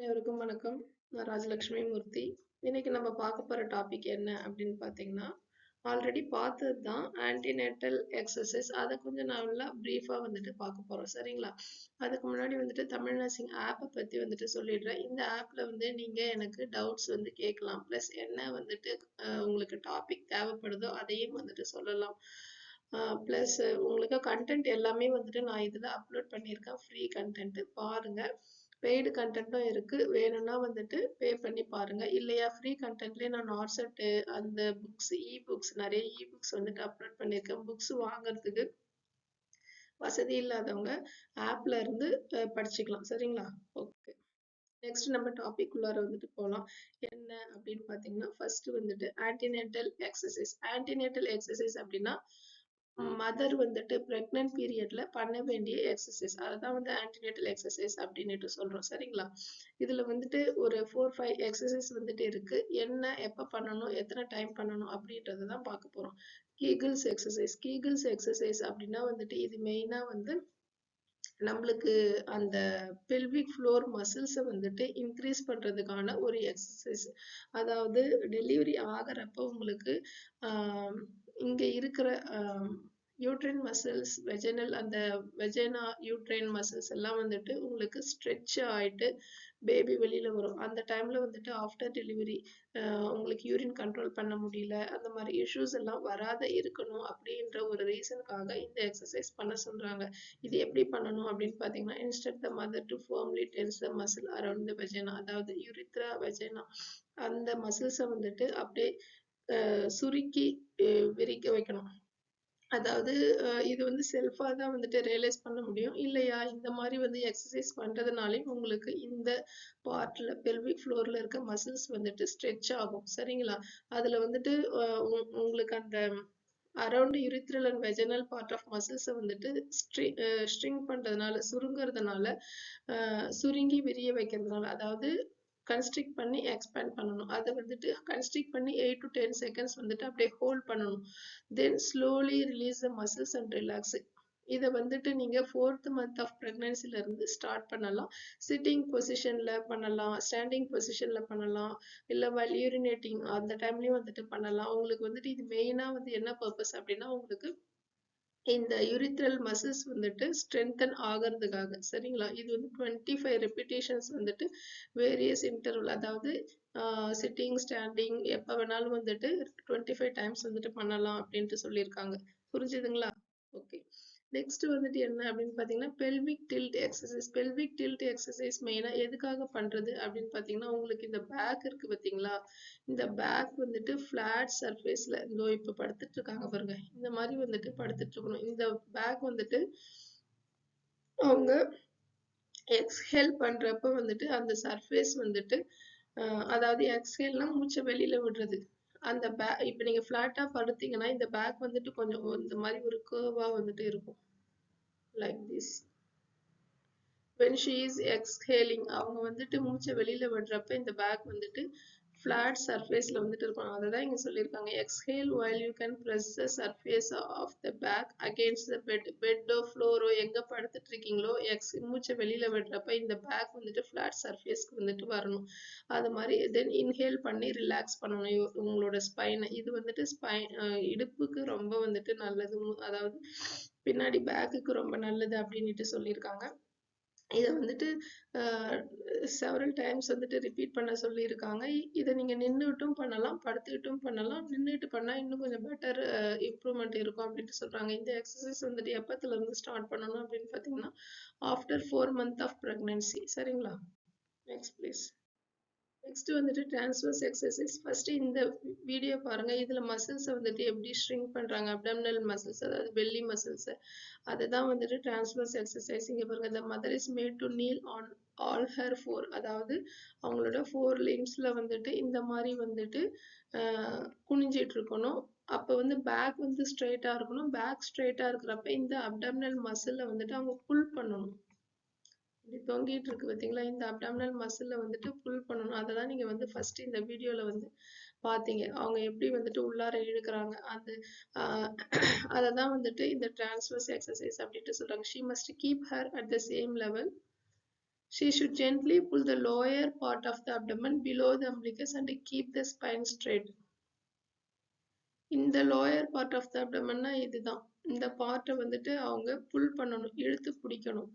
அனைவருக்கும் வணக்கம். நான் ராஜலட்சுமி மூர்த்தி. இன்னைக்கு நம்ம பார்க்க போகிற டாபிக் என்ன அப்படின்னு பார்த்தீங்கன்னா ஆல்ரெடி பார்த்தது தான் ஆன்டிநேட்டல் எக்ஸசைஸ் அதை கொஞ்சம் நல்லா ப்ரீஃபாக வந்துட்டு பார்க்க போகிறோம் சரிங்களா? அதுக்கு முன்னாடி வந்துட்டு தமிழ் நர்சிங் ஆப்பை பற்றி வந்துட்டு சொல்லிடுறேன். இந்த ஆப்பில் வந்து நீங்கள் எனக்கு டவுட்ஸ் வந்து கேட்கலாம். ப்ளஸ் என்ன வந்துட்டு உங்களுக்கு டாபிக் தேவைப்படுதோ அதையும் வந்துட்டு சொல்லலாம். ப்ளஸ் உங்களுக்கு கண்டென்ட் எல்லாமே வந்துட்டு நான் இதில் அப்லோட் பண்ணியிருக்கேன். ஃப்ரீ கண்டென்ட்டு பாருங்கள் பெய்டு கண்டென்ட்டும் இருக்குது வேணும்னா வந்துட்டு பே பண்ணி பாருங்க. இல்லையா ஃப்ரீ கண்டென்ட்லேயே நான் நார்செட்டு அந்த புக்ஸ் இ புக்ஸ் நிறைய இ புக்ஸ் வந்துட்டு அப்லோட் பண்ணியிருக்கேன். புக்ஸ் வாங்குறதுக்கு வசதி இல்லாதவங்க ஆப்ல இருந்து படிச்சுக்கலாம். சரிங்களா? ஓகே நெக்ஸ்ட் நம்ம டாபிக் உள்ளார வந்துட்டு போகலாம் என்ன அப்படின்னு பார்த்தீங்கன்னா ஃபர்ஸ்ட் வந்துட்டு ஆன்டினேட்டல் எக்ஸசைஸ் ஆன்டினேட்டல் எக்ஸசைஸ் அப்படின்னா மதர் வந்துட்டு ப்ரெக்னென்ட் பீரியட்ல பண்ண வேண்டிய எக்ஸசைஸ் அதுதான் வந்து ஆன்டினேட்டல் எக்ஸசைஸ் அப்படின்னுட்டு சொல்றோம். சரிங்களா? இதுல வந்துட்டு ஒரு ஃபோர் ஃபைவ் எக்ஸசைஸ் வந்துட்டு இருக்கு. என்ன எப்ப பண்ணணும் எத்தனை டைம் பண்ணணும் அப்படின்றத தான் பார்க்க போறோம். கீகிள்ஸ் எக்ஸசைஸ் கீகிள்ஸ் எக்ஸசைஸ் அப்படின்னா வந்துட்டு இது மெயினா வந்து நம்மளுக்கு அந்த பெல்விக் ஃப்ளோர் மசில்ஸை வந்துட்டு இன்க்ரீஸ் பண்றதுக்கான ஒரு எக்ஸசைஸ் அதாவது டெலிவரி ஆகிறப்ப உங்களுக்கு இங்கே இருக்கிற யூட்ரைன் மசில்ஸ் வெஜனல் அந்த வெஜைனா யூட்ரைன் மசில்ஸ் எல்லாம் வந்துட்டு உங்களுக்கு ஸ்ட்ரெச் ஆகிட்டு பேபி வெளியில் வரும். அந்த டைமில் வந்துட்டு ஆஃப்டர் டெலிவரி உங்களுக்கு யூரின் கண்ட்ரோல் பண்ண முடியல அந்த மாதிரி இஷ்யூஸ் எல்லாம் வராத இருக்கணும் அப்படின்ற ஒரு ரீசனுக்காக இந்த எக்ஸசைஸ் பண்ண சொல்கிறாங்க இது எப்படி பண்ணணும் அப்படின்னு பார்த்தீங்கன்னா instead the mother to firmly tense the muscle around the vagina அதாவது யூரித்ரா வெஜைனா அந்த மசில்ஸை வந்துட்டு அப்படியே சுருக்கி விரிக்க வைக்கணும். அதாவது இது வந்து செல்ஃபா தான் வந்துட்டு ரியலைஸ் பண்ண முடியும். இல்லையா? இந்த மாதிரி வந்து எக்ஸசைஸ் பண்ணுறதுனாலையும் உங்களுக்கு இந்த பார்ட்ல பெல்விக் ஃப்ளோர்ல இருக்க மசில்ஸ் வந்துட்டு ஸ்ட்ரெச் ஆகும். சரிங்களா? அதுல வந்துட்டு உ- உங்களுக்கு அந்த around urethral and vaginal part of மசில்ஸை வந்துட்டு ஸ்ட்ரிங் பண்றதுனால சுருங்குறதுனால சுருங்கி விரிய வைக்கிறதுனால அதாவது கன்ஸ்ட்ரிக்ட் பண்ணி எக்ஸ்பேண்ட் பண்ணணும். அதை வந்துட்டு கன்ஸ்ட்ரிக்ட் பண்ணி எயிட் டு டென் செகண்ட்ஸ் வந்துட்டு அப்படியே ஹோல்ட் பண்ணணும். Then slowly release the muscles and relax இதை வந்துட்டு நீங்க ஃபோர்த் மந்த் ஆஃப் ப்ரெக்னன்சிலருந்து ஸ்டார்ட் பண்ணலாம். சிட்டிங் பொசிஷன்ல பண்ணலாம். ஸ்டாண்டிங் பொசிஷன்ல பண்ணலாம். இல்ல வல் யூரினேட்டிங் அந்த டைம்லேயும் வந்துட்டு பண்ணலாம். உங்களுக்கு வந்துட்டு இது மெயினாக வந்து என்ன பர்பஸ் அப்படின்னா உங்களுக்கு இந்த யூரித்ரல் மசில்ஸ் வந்துட்டு ஸ்ட்ரென்தன் ஆகிறதுக்காக சரிங்களா? இது வந்து டுவெண்ட்டி ஃபைவ் ரெப்பிட்டேஷன்ஸ் வந்துட்டு வேரியஸ் இன்டர்வல் அதாவது சிட்டிங் ஸ்டாண்டிங் எப்போ வேணாலும் வந்துட்டு டுவெண்ட்டி ஃபைவ் டைம்ஸ் வந்துட்டு பண்ணலாம் அப்படின்ட்டு சொல்லியிருக்காங்க. புரிஞ்சுதுங்களா? நெக்ஸ்ட் வந்துட்டு என்ன அப்படின்னு பார்த்தீங்கன்னா pelvic tilt exercise pelvic tilt exercise மெயினாக எதுக்காக பண்ணுறது அப்படின்னு பார்த்தீங்கன்னா உங்களுக்கு இந்த பேக் இருக்கு பார்த்தீங்களா இந்த பேக் வந்துட்டு ஃப்ளாட் சர்ஃபேஸில் இதோ இப்போ படுத்துட்டு இருக்காங்க பாருங்க. இந்த மாதிரி வந்துட்டு படுத்துட்டு இருக்கணும். இந்த பேக் வந்துட்டு அவங்க எக்ஸ்ஹேல் பண்ணுறப்ப வந்துட்டு அந்த சர்ஃபேஸ் வந்துட்டு அதாவது எக்ஸ்ஹேல்னா மூச்சை வெளியில் விடுறது. அந்த பே இப்போ நீங்க ஃபிளாட்டா படுத்தீங்கன்னா இந்த பேக் வந்துட்டு கொஞ்சம் இந்த மாதிரி ஒரு கேர்வா வந்துட்டு இருக்கும். Like this when she is exhaling அவங்க வந்துட்டு மூச்சை வெளியில விடுறப்ப இந்த பேக் வந்துட்டு ஃப்ளாட் சர்ஃபேஸில் வந்துட்டு இருப்பாங்க. அதை தான் இங்கே சொல்லியிருக்காங்க. Exhale while you can press the surface of the back against the bed பெட்டோ ஃப்ளோரோ எங்கே படுத்துட்டு இருக்கீங்களோ எக்ஸ் மூச்சை வெளியில் விடுறப்ப இந்த பேக் வந்துட்டு ஃப்ளாட் சர்ஃபேஸ்க்கு வந்துட்டு வரணும். அது மாதிரி தென் இன்ஹேல் பண்ணி ரிலாக்ஸ் பண்ணணும். உங்களோட ஸ்பைனை இது வந்துட்டு ஸ்பைன் இடுப்புக்கு ரொம்ப வந்துட்டு நல்லது. அதாவது பின்னாடி பேக்குக்கு ரொம்ப நல்லது அப்படின்ட்டு சொல்லியிருக்காங்க. இதை வந்துட்டு செவரல் டைம்ஸ் வந்துட்டு ரிப்பீட் பண்ண சொல்லியிருக்காங்க. இதை நீங்கள் நின்றுட்டும் பண்ணலாம் படுத்துக்கிட்டும் பண்ணலாம். நின்றுட்டு பண்ணால் இன்னும் கொஞ்சம் பெட்டர் இம்ப்ரூவ்மெண்ட் இருக்கும் அப்படின்ட்டு சொல்கிறாங்க இந்த எக்ஸசைஸ் வந்துட்டு எப்பத்துலேருந்து ஸ்டார்ட் பண்ணணும் அப்படின்னு பார்த்தீங்கன்னா after four month of pregnancy சரிங்களா? நெக்ஸ்ட் ப்ளீஸ் நெக்ஸ்ட் வந்துட்டு டிரான்ஸ்வர்ஸ் எக்ஸசைஸ் ஃபர்ஸ்ட் இந்த வீடியோ பாருங்க. இதுல மசில்ஸை வந்துட்டு எப்படி ஷ்ரிங்க் பண்றாங்க? அப்டம்னல் மசில்ஸ் அதாவது பெல்லி மசில்ஸ் அதுதான் வந்துட்டு டிரான்ஸ்வர்ஸ் எக்ஸசைஸ் இங்க பாருங்க. The mother is made to kneel on all her four அதாவது அவங்களோட ஃபோர் லிம்ஸ்ல வந்துட்டு இந்த மாதிரி வந்துட்டு குனிஞ்சிட்டு இருக்கணும். அப்போ வந்து பேக் வந்து ஸ்ட்ரெயிட்டாக இருக்கணும். பேக் ஸ்ட்ரெயிட்டாக இருக்கிறப்ப இந்த அப்டம்னல் மசிலை வந்துட்டு அவங்க புல் பண்ணணும். இப்படி தொங்கிட்டு இருக்கு பார்த்தீங்களா இந்த அப்டாமினல் மசில்ல வந்துட்டு புல் பண்ணணும். அதை தான் நீங்க வந்து ஃபர்ஸ்ட் இந்த வீடியோல வந்து பார்த்தீங்க அவங்க எப்படி வந்துட்டு உள்ளார இழுக்கிறாங்க அந்த அதை தான் வந்துட்டு இந்த டிரான்ஸ்வர்ஸ் எக்ஸசைஸ் அப்படின்ட்டு சொல்றாங்க. She must keep her at the same level she should gently pull the lower part of the abdomen below the umbilicus and keep the spine straight. இந்த லோயர் பார்ட் ஆஃப் த அப்டமன்னா இதுதான். இந்த பார்ட்டை வந்துட்டு அவங்க புல் பண்ணணும் இழுத்து பிடிக்கணும்.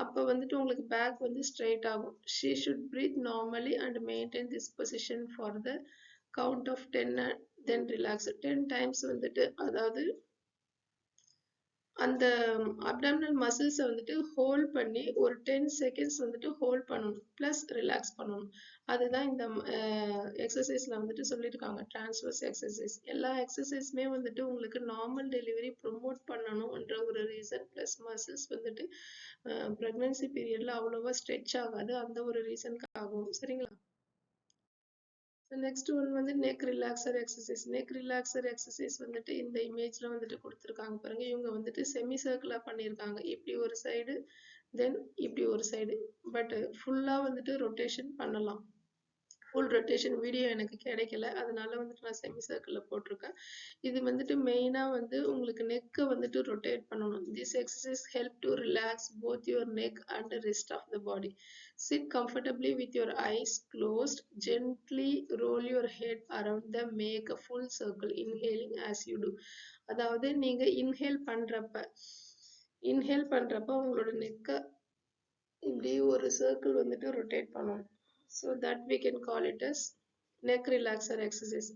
அப்போ வந்துட்டு உங்களுக்கு பேக் வந்து ஸ்ட்ரைட் ஆகும். She should breathe normally and maintain this position for the count of ten then relax ten times வந்துட்டு அதாவது அந்த அப்டாமினல் மசில்ஸை வந்துட்டு ஹோல்ட் பண்ணி ஒரு டென் செகண்ட்ஸ் வந்துட்டு ஹோல்ட் பண்ணணும். ப்ளஸ் ரிலாக்ஸ் பண்ணணும். அதுதான் இந்த எக்ஸசைஸ்ல வந்துட்டு சொல்லியிருக்காங்க டிரான்ஸ்வர்ஸ் எக்ஸசைஸ் எல்லா எக்ஸசைஸுமே வந்துட்டு உங்களுக்கு நார்மல் டெலிவரி ப்ரொமோட் பண்ணணும்ன்ற ஒரு ரீசன் ப்ளஸ் மசில்ஸ் வந்துட்டு ப்ரெக்னென்சி பீரியட்ல அவ்வளோவா ஸ்ட்ரெச் ஆகாது. அந்த ஒரு ரீசனுக்காகவும் சரிங்களா? நெக்ஸ்ட் ஒன் வந்து neck relaxer exercise neck relaxer exercise வந்துட்டு இந்த இமேஜ்ல வந்துட்டு கொடுத்துருக்காங்க பாருங்க. இவங்க வந்துட்டு செமி சர்க்கிளா பண்ணியிருக்காங்க. இப்படி ஒரு சைடு தென் இப்படி ஒரு சைடு பட் ஃபுல்லா வந்துட்டு ரொட்டேஷன் பண்ணலாம். ஃபுல் ரொட்டேஷன் வீடியோ எனக்கு கிடைக்கல. அதனால வந்துட்டு நான் செமி சர்க்கிளில் போட்டிருக்கேன். இது வந்துட்டு மெயினாக வந்து உங்களுக்கு நெக்கை வந்துட்டு ரொட்டேட் பண்ணணும். This exercise help to relax both your neck and rest of the body sit comfortably with your eyes closed gently roll your head around the make a full circle inhaling as you do அதாவது நீங்கள் inhale பண்ணுறப்ப inhale பண்ணுறப்ப உங்களோட நெக்கை இப்படி ஒரு circle வந்துட்டு rotate பண்ணணும். So that we can call it as neck relaxer exercise.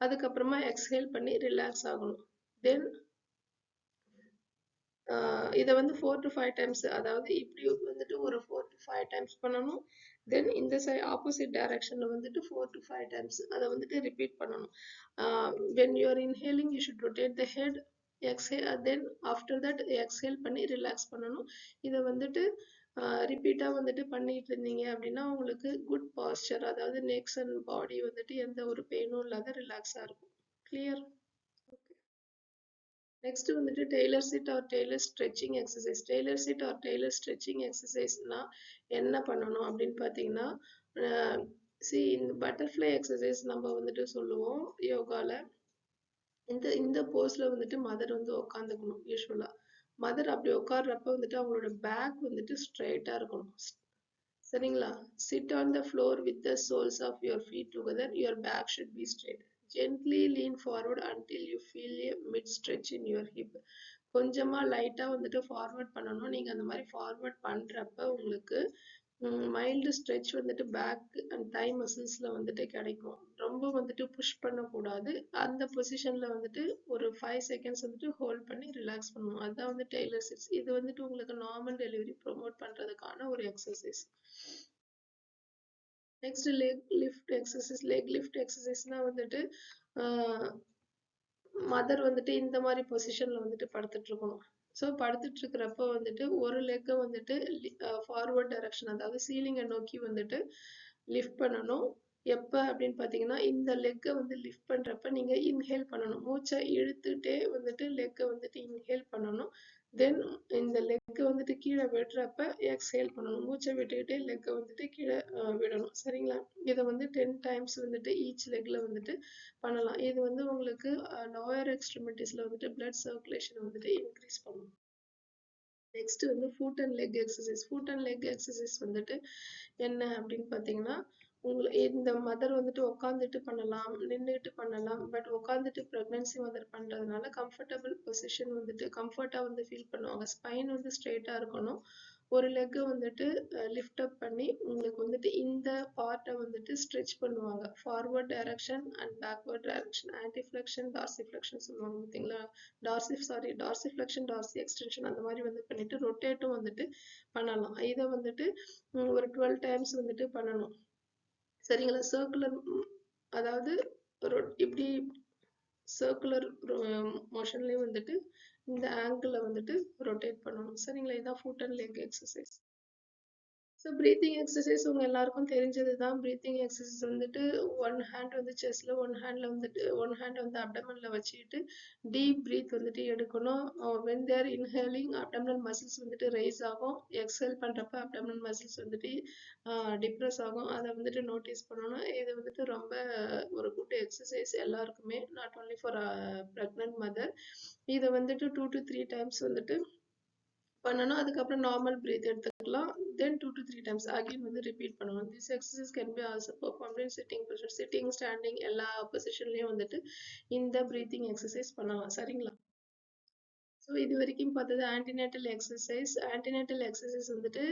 அதுக்கப்புறமா எக்ஸ்ஹேல் பண்ணி ரிலாக்ஸ் ஆகணும். தென் இதை வந்து ஃபோர் டு ஃபைவ் டைம்ஸ் அதாவது இப்படி வந்துட்டு ஒரு ஃபோர் டு ஃபைவ் டைம்ஸ் பண்ணணும். தென் இந்த சை ஆப்போசிட் டைரக்ஷனில் வந்துட்டு ஃபோர் டு ஃபைவ் டைம்ஸ் அதை வந்துட்டு ரிப்பீட் பண்ணணும். When you are inhaling you should rotate the head exhale then after that exhale பண்ணி ரிலாக்ஸ் பண்ணணும். இதை வந்துட்டு ரிப்பீட்டாக வந்துட்டு பண்ணிட்டு இருந்தீங்க அப்படின்னா உங்களுக்கு குட் பாஸ்டர் அதாவது நெக்ஸ் அண்ட் பாடி வந்துட்டு எந்த ஒரு பெயினும் இல்லாத ரிலாக்ஸாக இருக்கும். கிளியர் ஓகே நெக்ஸ்ட் வந்துட்டு tailor seat or tailor stretching exercise tailor seat or tailor stretching எக்ஸசைஸ்னா என்ன பண்ணணும் அப்படின்னு பார்த்தீங்கன்னா சி இந்த பட்டர்ஃப்ளை எக்ஸசைஸ் நம்ம வந்துட்டு சொல்லுவோம் யோகாவில் இந்த இந்த போஸ்ல வந்துட்டு மதர் வந்து உட்காந்துக்கணும் யூஸ்வலாக மதர் அப்படி உட்கார்றப்ப வந்துட்டு அவங்களோட பேக் வந்துட்டு ஸ்ட்ரைட்டாக இருக்கணும். சரிங்களா? Sit on the floor with the soles of your feet together your back should be straight gently lean forward until you feel a mid stretch in your hip கொஞ்சமாக லைட்டாக வந்துட்டு ஃபார்வர்ட் பண்ணணும். நீங்கள் அந்த மாதிரி ஃபார்வர்ட் பண்ணுறப்ப உங்களுக்கு மைல்டு ஸ்ட்ரெச் வந்துட்டு பேக் அண்ட் டை மசில்ஸில் வந்துட்டு கிடைக்கும். ரொம்ப வந்துட்டு புஷ் பண்ணக்கூடாது. அந்த பொசிஷன்ல வந்துட்டு ஒரு ஃபைவ் செகண்ட்ஸ் வந்துட்டு ஹோல்ட் பண்ணி ரிலாக்ஸ் பண்ணணும். அதுதான் வந்து டெய்லர் சிட்ஸ் இது வந்துட்டு உங்களுக்கு நார்மல் டெலிவரி ப்ரொமோட் பண்றதுக்கான ஒரு exercise next leg lift exercise leg lift எக்ஸசைஸ்னா வந்துட்டு மதர் வந்துட்டு இந்த மாதிரி பொசிஷன்ல வந்துட்டு படுத்துட்டு இருக்கணும். ஸோ படுத்துட்டு இருக்கிறப்ப வந்துட்டு ஒரு லெக்கை வந்துட்டு ஃபார்வர்ட் டைரக்ஷன் அதாவது சீலிங்கை நோக்கி வந்துட்டு லிஃப்ட் பண்ணணும். எப்போ அப்படின்னு பார்த்தீங்கன்னா இந்த லெக்கை வந்து லிஃப்ட் பண்ணுறப்ப நீங்கள் இன்ஹேல் பண்ணணும். மூச்சை இழுத்துட்டே வந்துட்டு லெக்கை வந்துட்டு இன்ஹேல் பண்ணணும். தென் இந்த லெக்கை வந்துட்டு கீழே விடுறப்ப எக்ஸ்ஹேல் பண்ணணும். மூச்சை விட்டுக்கிட்டே லெக்கை வந்துட்டு கீழே விடணும். சரிங்களா? இதை வந்து டென் டைம்ஸ் வந்துட்டு ஈச் லெக்ல வந்துட்டு பண்ணலாம். இது வந்து உங்களுக்கு லோயர் எக்ஸ்ட்ரிமிட்டிஸ்ல வந்துட்டு பிளட் சர்க்குலேஷன் வந்துட்டு இன்க்ரீஸ் பண்ணும். நெக்ஸ்ட் வந்து foot and leg exercise foot and leg exercise வந்துட்டு என்ன அப்படின்னு பார்த்தீங்கன்னா உங்களுக்கு இந்த மதர் வந்துட்டு உட்காந்துட்டு பண்ணலாம் நின்றுட்டு பண்ணலாம் பட் உட்காந்துட்டு ப்ரெக்னன்சி மதர் பண்ணுறதுனால கம்ஃபர்டபுள் பொசிஷன் வந்துட்டு கம்ஃபர்ட்டாக வந்து ஃபீல் பண்ணுவாங்க. ஸ்பைன் வந்து ஸ்ட்ரெயிட்டாக இருக்கணும். ஒரு லெக்கை வந்துட்டு லிஃப்ட் அப் பண்ணி உங்களுக்கு வந்துட்டு இந்த பார்ட்டை வந்துட்டு ஸ்ட்ரெச் பண்ணுவாங்க. Forward direction and backward direction anteflexion dorsiflexion சொல்லுவாங்க பார்த்தீங்களா? Dorsi sorry dorsiflexion dorsi extension அந்த மாதிரி வந்து பண்ணிட்டு ரொட்டேட்டும் வந்துட்டு பண்ணலாம். இதை வந்துட்டு ஒரு டுவெல் டைம்ஸ் வந்துட்டு பண்ணணும். சரிங்களா? சர்க்குலர் அதாவது இப்படி சர்க்குலர் மோஷன்லேயும் வந்துட்டு இந்த ஆங்கிளில் வந்துட்டு ரொட்டேட் பண்ணணும். சரிங்களா? இதான் foot and leg exercise so breathing exercise உங்க எல்லாருக்கும் தெரிஞ்சது தான் ப்ரீத்திங் எக்ஸசைஸ் வந்துட்டு ஒன் ஹேண்ட் வந்து செஸ்ட்டில் ஒன் ஹேண்டில் வந்துட்டு ஒன் ஹேண்ட் வந்து அப்டமனில் வச்சுக்கிட்டு டீப் ப்ரீத் வந்துட்டு எடுக்கணும். When there inhaling abdominal muscles வந்துட்டு ரைஸ் ஆகும். எக்ஸல் பண்ணுறப்ப அப்டமனல் மசில்ஸ் வந்துட்டு uh, டிப்ரெஸ் ஆகும். அதை வந்துட்டு நோட்டீஸ் பண்ணணும். இது வந்துட்டு ரொம்ப ஒரு குட் எக்ஸசைஸ் எல்லாருக்குமே. Not only for pregnant mother இதை வந்துட்டு டூ டு த்ரீ டைம்ஸ் வந்துட்டு பண்ணணும் அதுக்கப்புறம் நார்மல் பிரீத் எடுத்துக்கலாம். Then two to three times again வந்து ரிப்பீட் பண்ணுவோம் this exercise can be also perform in sitting position sitting standing எல்லா பொசிஷன்லையும் வந்துட்டு இந்த ப்ரீத்திங் எக்ஸசைஸ் பண்ணலாம். சரிங்களா? ஸோ இது வரைக்கும் பார்த்தது ஆன்டிநேட்டல் எக்ஸசைஸ் ஆன்டிநேட்டல் எக்ஸசைஸ் வந்துட்டு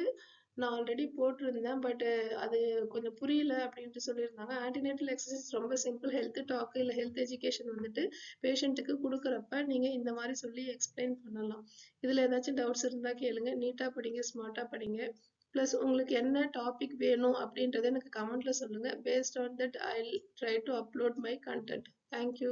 நான் ஆல்ரெடி போட்டிருந்தேன் பட்டு அது கொஞ்சம் புரியல அப்படின்ட்டு சொல்லியிருந்தாங்க. ஆன்டினேட்டல் எக்ஸசைஸ் ரொம்ப சிம்பிள் ஹெல்த் டாக் இல்லை ஹெல்த் எஜுகேஷன் வந்துட்டு பேஷண்ட்டுக்கு கொடுக்குறப்ப நீங்கள் இந்த மாதிரி சொல்லி எக்ஸ்பிளைன் பண்ணலாம். இதில் ஏதாச்சும் டவுட்ஸ் இருந்தால் கேளுங்க. நீட்டாக படிங்க ஸ்மார்ட்டாக படிங்க. ப்ளஸ் உங்களுக்கு என்ன டாபிக் வேணும் அப்படின்றத எனக்கு கமெண்ட்டில் சொல்லுங்கள் based on that I try to upload my content thank you